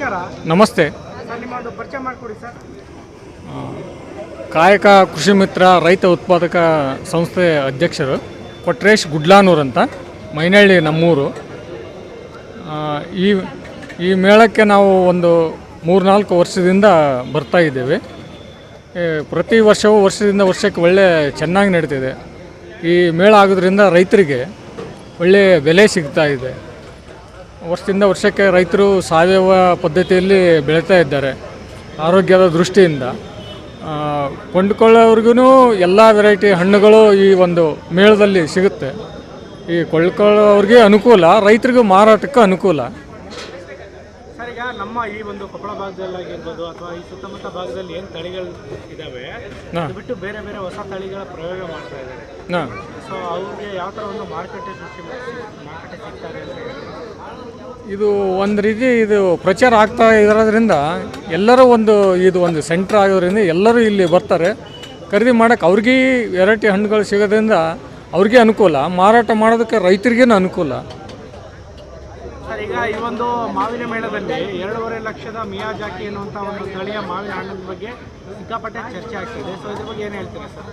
ನಮಸ್ಕಾರ. ನಮಸ್ತೆ. ಪರಿಚಯ ಮಾಡಿಕೊಡಿ ಸರ್. ಕಾಯಕ ಕೃಷಿ ಮಿತ್ರ ರೈತ ಉತ್ಪಾದಕ ಸಂಸ್ಥೆ ಅಧ್ಯಕ್ಷರು ಕೊಟ್ರೇಶ್ ಗುಡ್ಲಾನೂರ್ ಅಂತ ಮೈನಹಳ್ಳಿ ನಮ್ಮೂರು. ಈ ಈ ಮೇಳಕ್ಕೆ ನಾವು ಒಂದು ಮೂರ್ನಾಲ್ಕು ವರ್ಷದಿಂದ ಬರ್ತಾ ಇದ್ದೇವೆ. ಪ್ರತಿ ವರ್ಷವೂ ವರ್ಷದಿಂದ ವರ್ಷಕ್ಕೆ ಒಳ್ಳೆ ಚೆನ್ನಾಗಿ ನಡೀತಿದೆ. ಈ ಮೇಳ ಆಗೋದ್ರಿಂದ ರೈತರಿಗೆ ಒಳ್ಳೆಯ ಬೆಲೆ ಸಿಗ್ತಾ ಇದೆ. ವರ್ಷದಿಂದ ವರ್ಷಕ್ಕೆ ರೈತರು ಸಾವಯವ ಪದ್ಧತಿಯಲ್ಲಿ ಬೆಳೀತಾ ಇದ್ದಾರೆ, ಆರೋಗ್ಯದ ದೃಷ್ಟಿಯಿಂದ. ಕೊಂಡುಕೊಳ್ಳೋವ್ರಿಗೂ ಎಲ್ಲ ವೆರೈಟಿ ಹಣ್ಣುಗಳು ಈ ಒಂದು ಮೇಳದಲ್ಲಿ ಸಿಗುತ್ತೆ. ಈ ಕೊಳ್ಕೊಳ್ಳೋವ್ರಿಗೆ ಅನುಕೂಲ, ರೈತರಿಗೂ ಮಾರಾಟಕ್ಕೆ ಅನುಕೂಲ. ಈಗ ನಮ್ಮ ಈ ಒಂದು ಕೊಪ್ಪಳ ಭಾಗದಲ್ಲಾಗಿರ್ಬೋದು ಅಥವಾ ಈ ಸುತ್ತಮುತ್ತ ಭಾಗದಲ್ಲಿ ಏನು ತಳಿಗಳು ಇದ್ದಾವೆ. ಅದು ಬಿಟ್ಟು ಬೇರೆ ಬೇರೆ ಹೊಸ ತಳಿಗಳ ಪ್ರಯೋಗ ಮಾಡ್ತಾ ಇದ್ದಾರೆ. ಸೊ ಅವ್ರಿಗೆ ಯಾವ ಥರ ಒಂದು ಮಾರುಕಟ್ಟೆ ಸೃಷ್ಟಿ ಮಾರುಕಟ್ಟೆ ಸಿಗ್ತಾರೆ ಅಂತ ಇದು ಒಂದು ರೀತಿ ಇದು ಪ್ರಚಾರ ಆಗ್ತಾ ಇರೋದ್ರಿಂದ ಎಲ್ಲರೂ ಒಂದು ಇದು ಒಂದು ಸೆಂಟ್ರ್ ಆಗೋದ್ರಿಂದ ಎಲ್ಲರೂ ಇಲ್ಲಿ ಬರ್ತಾರೆ. ಖರೀದಿ ಮಾಡೋಕ್ಕೆ ಅವ್ರಿಗೆ ವೆರೈಟಿ ಹಣ್ಣುಗಳು ಸಿಗೋದ್ರಿಂದ ಅವ್ರಿಗೆ ಅನುಕೂಲ. ಮಾರಾಟ ಮಾಡೋದಕ್ಕೆ ರೈತರಿಗೇನು ಅನುಕೂಲ. ಸರ್ ಈಗ ಈ ಒಂದು ಮಾವಿನ ಮೇಳದಲ್ಲಿ ಎರಡೂವರೆ ಲಕ್ಷದ ಮಿಯಾಜಾಕಿ ಎನ್ನುವಂಥ ಒಂದು ಸ್ಥಳೀಯ ಮಾವಿನ ಹಣ್ಣಿನ ಬಗ್ಗೆ ಸಿಕ್ಕಾಪಟ್ಟೆ ಚರ್ಚೆ ಆಗ್ತಿದೆ. ಸೊ ಇದ್ರ ಬಗ್ಗೆ ಏನು ಹೇಳ್ತೀರಾ ಸರ್?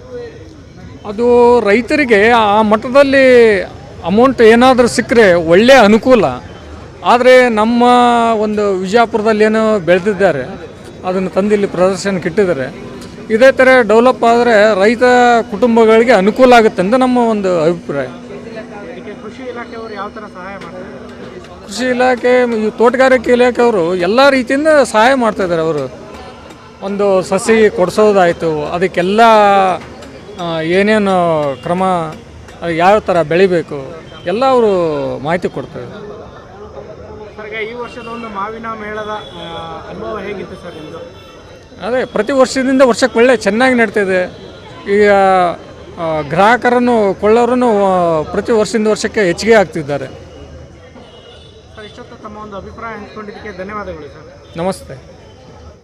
ಅದು ರೈತರಿಗೆ ಆ ಮಟ್ಟದಲ್ಲಿ ಅಮೌಂಟ್ ಏನಾದರೂ ಸಿಕ್ಕರೆ ಒಳ್ಳೆಯ ಅನುಕೂಲ. ಆದರೆ ನಮ್ಮ ಒಂದು ವಿಜಯಪುರದಲ್ಲಿ ಏನು ಬೆಳೆದಿದ್ದಾರೆ. ಅದನ್ನು ತಂದು ಇಲ್ಲಿ ಪ್ರದರ್ಶನಕ್ಕೆ ಇಟ್ಟಿದ್ದಾರೆ. ಇದೇ ಥರ ಡೆವಲಪ್ ಆದರೆ ರೈತ ಕುಟುಂಬಗಳಿಗೆ ಅನುಕೂಲ ಆಗುತ್ತೆ ಅಂತ ನಮ್ಮ ಒಂದು ಅಭಿಪ್ರಾಯ. ಕೃಷಿ ಇಲಾಖೆಯವರು ಯಾವ ಥರ ಸಹಾಯ ಮಾಡ್ತಾರೆ? ಕೃಷಿ ಇಲಾಖೆ ಈ ತೋಟಗಾರಿಕೆ ಇಲಾಖೆಯವರು ಎಲ್ಲ ರೀತಿಯಿಂದ ಸಹಾಯ ಮಾಡ್ತಾ ಇದ್ದಾರೆ ಅವರು. ಒಂದು ಸಸಿ ಕೊಡಿಸೋದಾಯಿತು ಅದಕ್ಕೆಲ್ಲ ಏನೇನು ಕ್ರಮ ಅದು ಯಾವ ಥರ ಬೆಳಿಬೇಕು ಎಲ್ಲ ಅವರು ಮಾಹಿತಿ ಕೊಡ್ತಾರೆ ಈ ವರ್ಷದ ಒಂದು ಮಾವಿನ ಮೇಳದ ಅನುಭವ ಹೇಗಿತ್ತು ಸರ್ ನಿಮ್ಮದು ಅದೇ ಪ್ರತಿ ವರ್ಷದಿಂದ ವರ್ಷಕ್ಕೆ ಒಳ್ಳೆ ಚೆನ್ನಾಗಿ ನಡೀತಿದೆ ಈಗ ಗ್ರಾಹಕರನ್ನು ಕೊಳ್ಳೋರನ್ನು ಪ್ರತಿ ವರ್ಷದಿಂದ ವರ್ಷಕ್ಕೆ ಹೆಚ್ಚಿಗೆ ಆಗ್ತಿದ್ದಾರೆ. ಸರ್ ಇಷ್ಟೊತ್ತು ತಮ್ಮ ಒಂದು ಅಭಿಪ್ರಾಯ ಹಂಚ್ಕೊಂಡಿದ್ದಕ್ಕೆ ಧನ್ಯವಾದಗಳು ಸರ್. ನಮಸ್ತೆ.